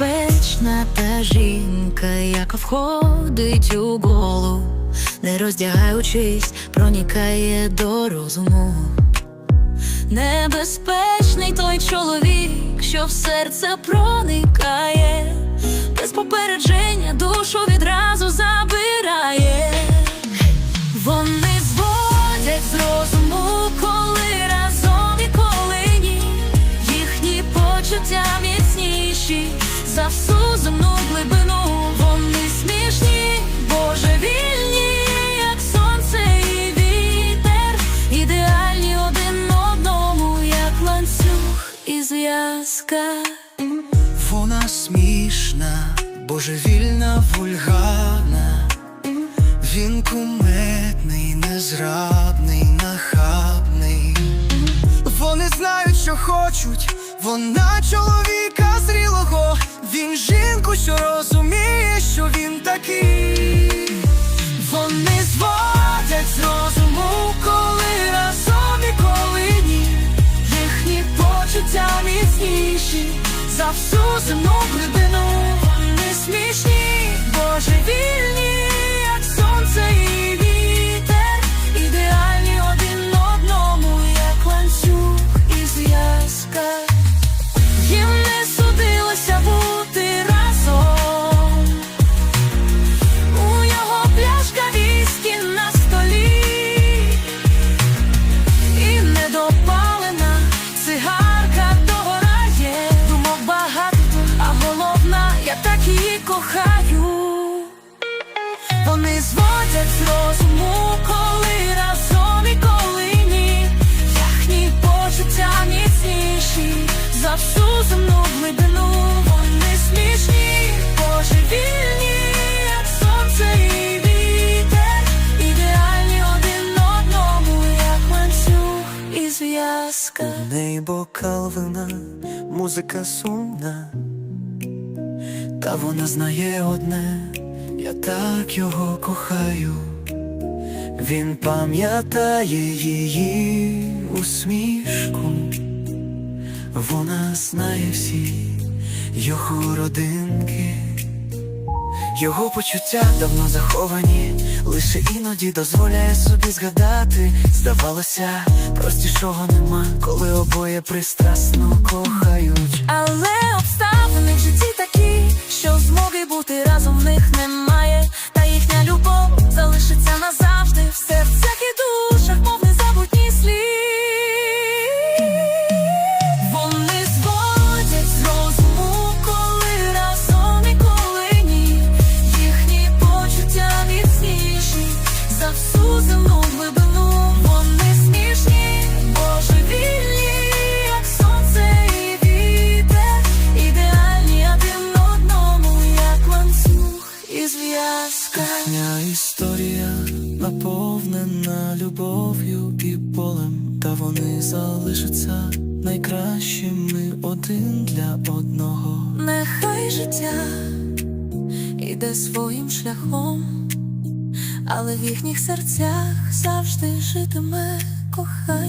ніжна та жінка, яка входить у голову, не роздягаючись, проникає до розуму. Небезпечний той чоловік, що в серце проникає, без попередження душу відразу за всю земну глибину. Вони смішні, божевільні, як сонце і вітер, ідеальні один одному, як ланцюг і зв'язка. Вона смішна, божевільна, вульгарна. Він куметний, незрадний, нахабний. Вони знають, що хочуть. Вона чоловіка зрілого. Він жінку, що розуміє, що він такий. Вони зводять з розуму, коли разом і коли ні. Їхні почуття міцніші за всю земну глибину. Вони смішні, Вони зводять з розуму, коли разом і коли ні. Їхні почуття міцніші за всю земну глибину. Вони смішні, божевільні, як сонце і вітер. Ідеальні один одному, як ланцюг і зв'язка. У неї бокал вина, музика сумна, та вона знає одне, я так його кохаю. Він пам'ятає її усмішку, вона знає всі його родинки. Його почуття давно заховані, лише іноді дозволяє собі згадати. Здавалося, простішого нема, коли обоє пристрасно кохають. Але обставини в житті такі, що змоги бути Їхня історія наповнена любов'ю і болем, та вони залишаться найкращими один для одного. Нехай життя іде своїм шляхом, але в їхніх серцях завжди житиме кохання.